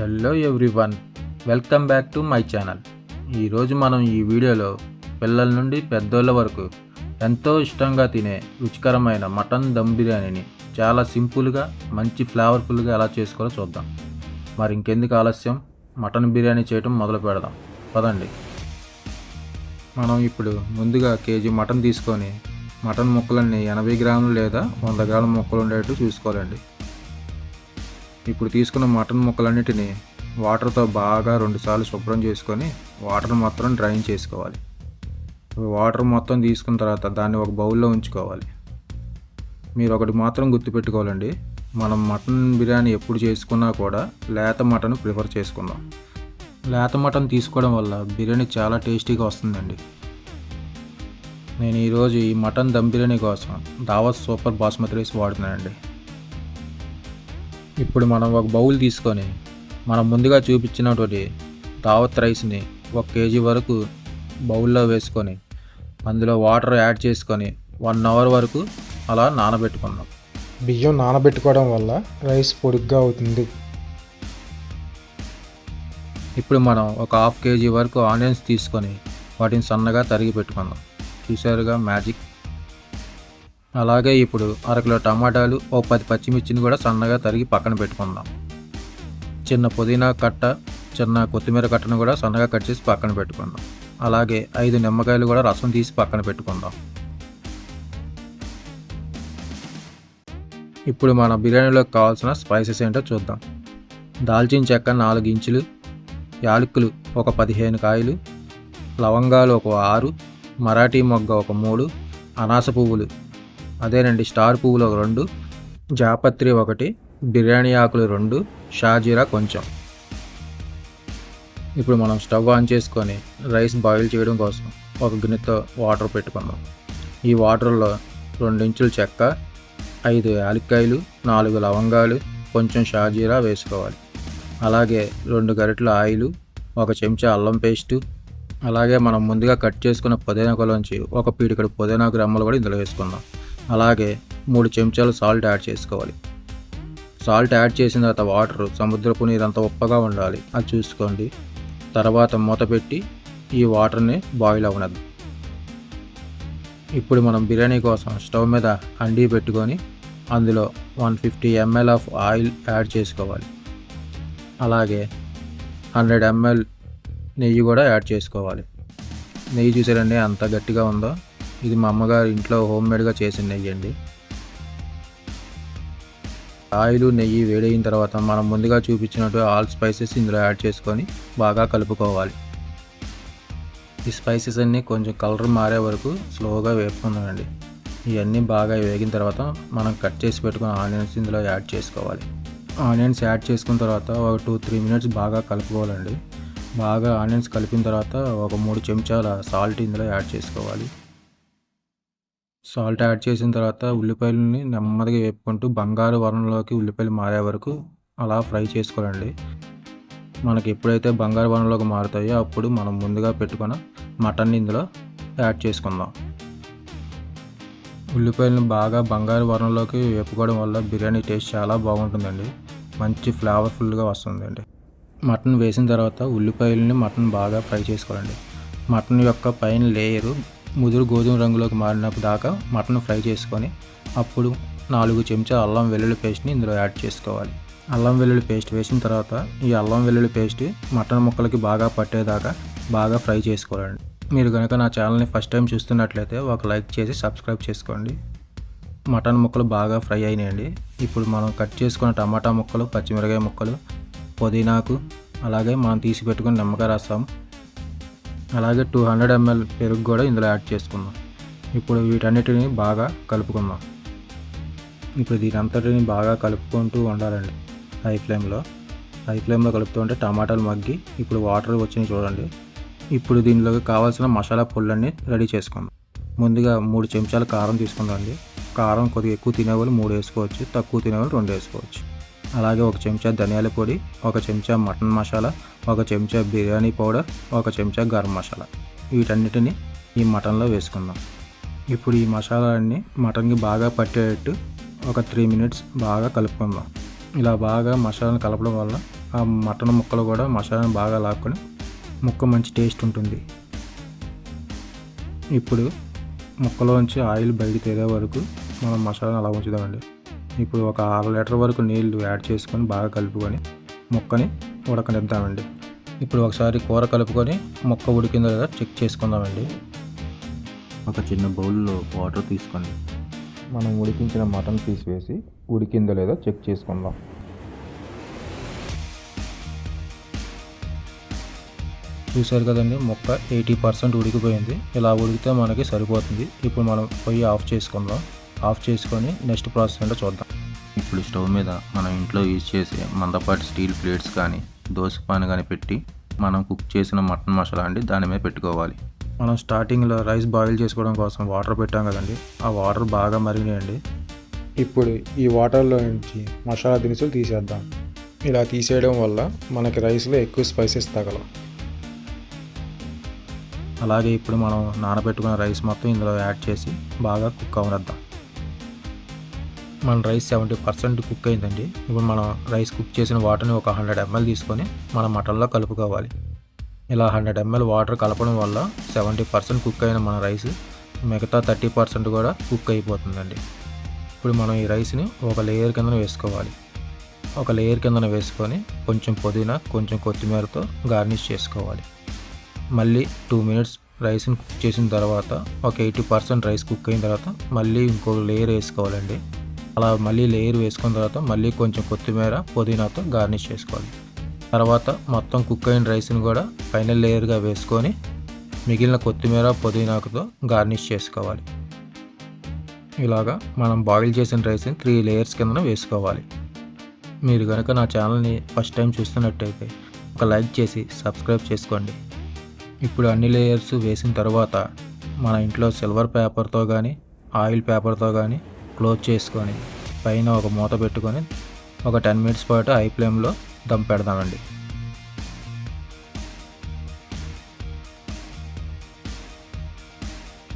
Hello everyone welcome back to my channel. ఈరోజు మనం ఈ వీడియోలో పిల్లల నుండి పెద్దోళ్ళ వరకు ఎంతో ఇష్టంగా తినే రుచికరమైన మటన్ దమ్ బిర్యానీని చాలా సింపుల్గా మంచి ఫ్లేవర్ఫుల్గా ఎలా చేసుకోవాలో చూద్దాం. మరి ఇంకెందుకు ఆలస్యం? మటన్ బిర్యానీ చేయటం మొదలు పెడదాం. పదండి. మనం ఇప్పుడు ముందుగా కేజీ మటన్ తీసుకొని మటన్ ముక్కలన్నీ ఎనభై గ్రాములు లేదా వంద గ్రాముల ముక్కలు ఉండేట్టు చూసుకోవాలండి. ఇప్పుడు తీసుకున్న మటన్ ముక్కలన్నిటిని వాటర్తో బాగా రెండుసార్లు శుభ్రం చేసుకొని వాటర్ మొత్తం డ్రైన్ చేసుకోవాలి. వాటర్ మొత్తం తీసుకున్న తర్వాత దాన్ని ఒక బౌల్లో ఉంచుకోవాలి. మీరు ఒకటి మాత్రం గుర్తుపెట్టుకోవాలండి మనం మటన్ బిర్యానీ ఎప్పుడు చేసుకున్నా కూడా లేత మటన్ ప్రిఫర్ చేసుకుందాం. లేత మటన్ తీసుకోవడం వల్ల బిర్యానీ చాలా టేస్టీగా వస్తుందండి. నేను ఈరోజు ఈ మటన్ దమ్ బిర్యానీ కోసం దావత్ సూపర్ బాస్మతి రైస్ వాడుతున్నానండి. ఇప్పుడు మనం ఒక బౌల్ తీసుకొని మనం ముందుగా చూపించినటువంటి దావత్ రైస్ని ఒక కేజీ వరకు బౌల్లో వేసుకొని అందులో వాటర్ యాడ్ చేసుకొని వన్ అవర్ వరకు అలా నానబెట్టుకుందాం బియ్యం నానబెట్టుకోవడం వల్ల రైస్ పొడిగ్గా అవుతుంది. ఇప్పుడు మనం ఒక హాఫ్ కేజీ వరకు ఆనియన్స్ తీసుకొని వాటిని సన్నగా తరిగి పెట్టుకుందాం చూసారుగా మ్యాజిక్? అలాగే ఇప్పుడు అరకిలో టమాటాలు ఓ పది పచ్చిమిర్చిని కూడా సన్నగా తరిగి పక్కన పెట్టుకుందాం. చిన్న పుదీనా కట్ట చిన్న కొత్తిమీర కట్టను కూడా సన్నగా కట్ చేసి పక్కన పెట్టుకుందాం. అలాగే ఐదు నిమ్మకాయలు కూడా రసం తీసి పక్కన పెట్టుకుందాం. ఇప్పుడు మన బిర్యానీలోకి కావాల్సిన స్పైసెస్ ఏంటో చూద్దాం. దాల్చిన చెక్క నాలుగు ఇంచులు యాలకులు ఒక పదిహేను కాయలు లవంగాలు ఒక ఆరు మరాఠీ మొగ్గ ఒక మూడు అనాస పువ్వులు అదేనండి స్టార్ పువ్వులు ఒక రెండు జాపత్రి ఒకటి బిర్యానీ ఆకులు రెండు షాజీరా కొంచెం. ఇప్పుడు మనం స్టవ్ ఆన్ చేసుకొని రైస్ బాయిల్ చేయడం కోసం ఒక గిన్నెతో వాటర్ పెట్టుకుందాం. ఈ వాటర్లో రెండు ఇంచుల చెక్క ఐదు యాలక్కాయలు నాలుగు లవంగాలు కొంచెం షాజీరా వేసుకోవాలి. అలాగే రెండు గరిటెల ఆయిల్ ఒక చెంచా అల్లం పేస్టు అలాగే మనం ముందుగా కట్ చేసుకున్న పుదీనాకులోంచి ఒక పీడికడు పుదీనా గ్రమ్మలు కూడా ఇందులో వేసుకుందాం. అలాగే మూడు చెంచాలు సాల్ట్ యాడ్ చేసుకోవాలి. సాల్ట్ యాడ్ చేసిన తర్వాత వాటర్ సముద్రపు నీరు అంత ఉప్పగా ఉండాలి. అది చూసుకోండి. తర్వాత మూత పెట్టి ఈ వాటర్ని బాయిల్ అవ్వనద్దు ఇప్పుడు మనం బిర్యానీ కోసం స్టవ్ మీద అండీ పెట్టుకొని అందులో one fifty ML of oil add చేసుకోవాలి. అలాగే హండ్రెడ్ ఎంఎల్ నెయ్యి కూడా యాడ్ చేసుకోవాలి. నెయ్యి చూసారండి అంత గట్టిగా ఉందో. ఇది మా అమ్మగారు ఇంట్లో హోమ్ మేడ్గా చేసిన నెయ్యి అండి. ఆయిల్ నెయ్యి వేడైన తర్వాత మనం ముందుగా చూపించినట్టు ఆల్ స్పైసెస్ ఇందులో యాడ్ చేసుకొని బాగా కలుపుకోవాలి. ఈ స్పైసెస్ అన్నీ కొంచెం కలర్ మారే వరకు స్లోగా వేపుకున్నానండి ఇవన్నీ బాగా వేగిన తర్వాత మనం కట్ చేసి పెట్టుకున్న ఆనియన్స్ ఇందులో యాడ్ చేసుకోవాలి. ఆనియన్స్ యాడ్ చేసుకున్న తర్వాత ఒక టూ త్రీ మినిట్స్ బాగా కలుపుకోవాలండి. బాగా ఆనియన్స్ కలిపిన తర్వాత ఒక మూడు చెంచాల సాల్ట్ ఇందులో యాడ్ చేసుకోవాలి. సాల్ట్ యాడ్ చేసిన తర్వాత ఉల్లిపాయలని నెమ్మదిగా వేపుకుంటూ బంగారు వర్ణంలోకి ఉల్లిపాయలు మారే వరకు అలా ఫ్రై చేసుకోవాలండి. మనకి ఎప్పుడైతే బంగారు వర్ణంలోకి మారుతాయో అప్పుడు మనం ముందుగా పెట్టుకున్న మటన్ ఇందులో యాడ్ చేసుకుందాం. ఉల్లిపాయలను బాగా బంగారు వర్ణంలోకి వేపుకోవడం వల్ల బిర్యానీ టేస్ట్ చాలా బాగుంటుందండి. మంచి ఫ్లేవర్ఫుల్గా వస్తుందండి. మటన్ వేసిన తర్వాత ఉల్లిపాయలని మటన్ బాగా ఫ్రై చేసుకోవాలండి. మటన్ యొక్క పైన లేయరు ముదురు గోధుమ రంగులోకి మారినప్పుడు దాకా మటన్ ఫ్రై చేసుకొని అప్పుడు నాలుగు చెంచా అల్లం వెల్లుల్లి పేస్ట్ని ఇందులో యాడ్ చేసుకోవాలి. అల్లం వెల్లుల్లి పేస్ట్ వేసిన తర్వాత ఈ అల్లం వెల్లుల్లి పేస్ట్ మటన్ ముక్కలకి బాగా పట్టేదాకా బాగా ఫ్రై చేసుకోవాలండి. మీరు కనుక నా ఛానల్ని ఫస్ట్ టైం చూస్తున్నట్లయితే ఒక లైక్ చేసి సబ్స్క్రైబ్ చేసుకోండి. మటన్ ముక్కలు బాగా ఫ్రై అయినాయండి. ఇప్పుడు మనం కట్ చేసుకున్న టమాటా ముక్కలు పచ్చిమిరకాయ ముక్కలు పుదీనాకు అలాగే మనం తీసి పెట్టుకుని నిమ్మకాయ రసం అలాగే టూ హండ్రెడ్ ఎంఎల్ పెరుగు కూడా ఇందులో యాడ్ చేసుకుందాం. ఇప్పుడు వీటన్నిటిని బాగా కలుపుకుందాం. ఇప్పుడు దీని అంతటిని బాగా కలుపుకుంటూ ఉండాలండి. హై ఫ్లేమ్లో. హై ఫ్లేమ్లో కలుపుతూ ఉంటే టమాటాలు మగ్గి ఇప్పుడు వాటర్ వచ్చినాయి చూడండి. ఇప్పుడు దీనిలోకి కావాల్సిన మసాలా పొళ్ళన్నీ రెడీ చేసుకుందాం. ముందుగా మూడు చెంచాల కారం తీసుకుందామండి. కారం కొద్దిగా ఎక్కువ తినేవాళ్ళు మూడు వేసుకోవచ్చు తక్కువ తినేవాళ్ళు రెండు వేసుకోవచ్చు. అలాగే ఒక చెంచా ధనియాల పొడి ఒక చెంచా మటన్ మసాలా ఒక చెంచా బిర్యానీ పౌడర్ ఒక చెంచా గరం మసాలా. వీటన్నిటిని ఈ మటన్లో వేసుకుందాం. ఇప్పుడు ఈ మసాలాలన్నీ మటన్కి బాగా పట్టేటట్టు ఒక త్రీ మినిట్స్ బాగా కలుపుకుందాం. ఇలా బాగా మసాలాను కలపడం వల్ల ఆ మటన్ ముక్కలు కూడా మసాలాను బాగా లాక్కొని ముక్క మంచి టేస్ట్ ఉంటుంది. ఇప్పుడు ముక్కలోంచి ఆయిల్ బయట తేలే వరకు మనం మసాలాను అలా ఉంచుదామండి. ఇప్పుడు ఒక అర లీటర్ వరకు నీళ్ళు యాడ్ చేసుకొని బాగా కలుపుకొని ముక్కని ఉడకనిద్దామండి. ఇప్పుడు ఒకసారి కూర కలుపుకొని ముక్క ఉడికిందో లేదా చెక్ చేసుకుందామండి. ఒక చిన్న బౌల్లో వాటర్ తీసుకొని మనం ఉడికించిన మటన్ పీస్ వేసి ఉడికిందో లేదో చెక్ చేసుకుందాం. చూసారు కదండి మొక్క ఎయిటీ పర్సెంట్ ఉడికిపోయింది. ఇలా ఉడికితే మనకి సరిపోతుంది. ఇప్పుడు మనం పొయ్యి ఆఫ్ చేసుకుందాం. ఆఫ్ చేసుకొని నెక్స్ట్ ప్రాసెస్ ఏంటో చూద్దాం. ఇప్పుడు స్టవ్ మీద మనం ఇంట్లో యూజ్ చేసే మందపాటి స్టీల్ ప్లేట్స్ కానీ దోశ పాన్ కానీ పెట్టి మనం కుక్ చేసిన మటన్ మసాలా అండి దాని మీద పెట్టుకోవాలి. మనం స్టార్టింగ్లో రైస్ బాయిల్ చేసుకోవడం కోసం వాటర్ పెట్టాం కదండి. ఆ వాటర్ బాగా మరిగినాయండి. ఇప్పుడు ఈ వాటర్లో నుంచి మసాలా దినుసులు తీసేద్దాం. ఇలా తీసేయడం వల్ల మనకి రైస్లో ఎక్కువ స్పైసెస్ తగలవు. అలాగే ఇప్పుడు మనం నానబెట్టుకున్న రైస్ మొత్తం ఇందులో యాడ్ చేసి బాగా కుక్ అవనిద్దాం. మన రైస్ సెవెంటీ పర్సెంట్ కుక్ అయిందండి. ఇప్పుడు మనం రైస్ కుక్ చేసిన వాటర్ని ఒక హండ్రెడ్ ఎంఎల్ తీసుకొని మన మటన్లో కలుపుకోవాలి. ఇలా హండ్రెడ్ ఎంఎల్ వాటర్ కలపడం వల్ల సెవెంటీ పర్సెంట్ కుక్ అయిన మన రైస్ మిగతా థర్టీ పర్సెంట్ కూడా కుక్ అయిపోతుందండి. ఇప్పుడు మనం ఈ రైస్ని ఒక లేయర్ కిందన వేసుకోవాలి. ఒక లేయర్ కిందన వేసుకొని కొంచెం పుదీనా కొంచెం కొత్తిమీరతో గార్నిష్ చేసుకోవాలి. మళ్ళీ టూ మినిట్స్ రైస్ని కుక్ చేసిన తర్వాత ఒక ఎయిటీ పర్సెంట్ రైస్ కుక్ అయిన తర్వాత మళ్ళీ ఇంకో లేయర్ వేసుకోవాలండి. అలా మళ్ళీ లేయర్ వేసుకున్న తర్వాత మళ్ళీ కొంచెం కొత్తిమీర పుదీనాతో గార్నిష్ చేసుకోవాలి. తర్వాత మొత్తం కుక్ అయిన రైస్ని కూడా ఫైనల్ లేయర్గా వేసుకొని మిగిలిన కొత్తిమీర పుదీనాకుతో గార్నిష్ చేసుకోవాలి. ఇలాగా మనం బాయిల్ చేసిన రైస్ని త్రీ లేయర్స్ కింద వేసుకోవాలి. మీరు కనుక నా ఛానల్ని ఫస్ట్ టైం చూస్తున్నట్టయితే ఒక లైక్ చేసి సబ్స్క్రైబ్ చేసుకోండి. ఇప్పుడు అన్ని లేయర్స్ వేసిన తర్వాత మన ఇంట్లో సిల్వర్ పేపర్తో కానీ ఆయిల్ పేపర్తో కానీ క్లోజ్ చేసుకొని పైన ఒక మూత పెట్టుకొని ఒక టెన్ మినిట్స్ పాటు హై ఫ్లేమ్లో దమ్ పెడదామండి.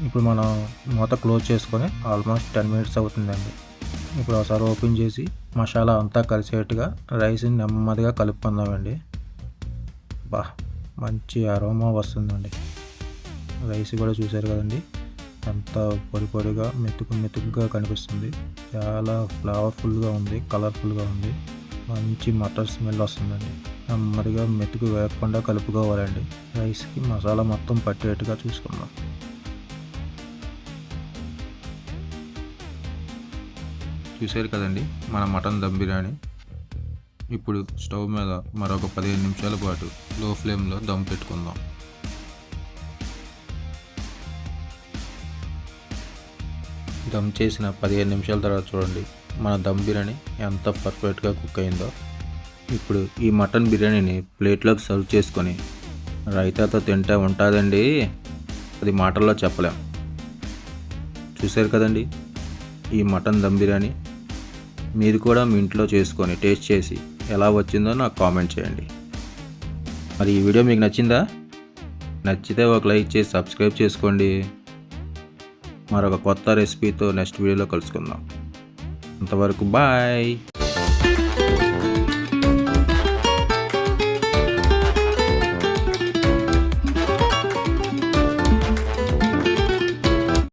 ఇప్పుడు మనం మూత క్లోజ్ చేసుకొని ఆల్మోస్ట్ టెన్ మినిట్స్ అవుతుందండి. ఇప్పుడు ఒకసారి ఓపెన్ చేసి మసాలా అంతా కలిసేట్టుగా రైస్ని నెమ్మదిగా కలుపుకుందామండి. బా మంచి అరోమా వస్తుందండి. రైస్ కూడా చూసారు కదండి. ఎంత పొడి పొడిగా మెతుకు మెతుకుగా కనిపిస్తుంది. చాలా ఫ్లవర్ఫుల్గా ఉంది కలర్ఫుల్గా ఉంది. మంచి మటర్ స్మెల్ వస్తుందండి. నెమ్మదిగా మెతుకు వేయకుండా కలుపుకోవాలండి. రైస్కి మసాలా మొత్తం పట్టేట్టుగా చూసుకుందాం. చూసారు కదండి మన మటన్ దమ్ బిర్యానీ. ఇప్పుడు స్టవ్ మీద మరొక పదిహేను నిమిషాల పాటు లో ఫ్లేమ్లో దమ్ పెట్టుకుందాం. దమ్ చేసిన పదిహేను నిమిషాల తర్వాత చూడండి మన దమ్ బిర్యానీ ఎంత పర్ఫెక్ట్గా కుక్ అయిందో. ఇప్పుడు ఈ మటన్ బిర్యానీని ప్లేట్లోకి సర్వ్ చేసుకొని రైతాతో తింటే ఉంటుందండి. అది మాటల్లో చెప్పలేం. చూశారు కదండి ఈ మటన్ దమ్ బిర్యానీ? మీరు కూడా మీ ఇంట్లో చేసుకొని టేస్ట్ చేసి ఎలా వచ్చిందో నాకు కామెంట్ చేయండి. మరి ఈ వీడియో మీకు నచ్చిందా? నచ్చితే ఒక లైక్ చేసి సబ్స్క్రైబ్ చేసుకోండి. మరొక కొత్త రెసిపీతో నెక్స్ట్ వీడియోలో కలుసుకుందాం. అంతవరకు బాయ్.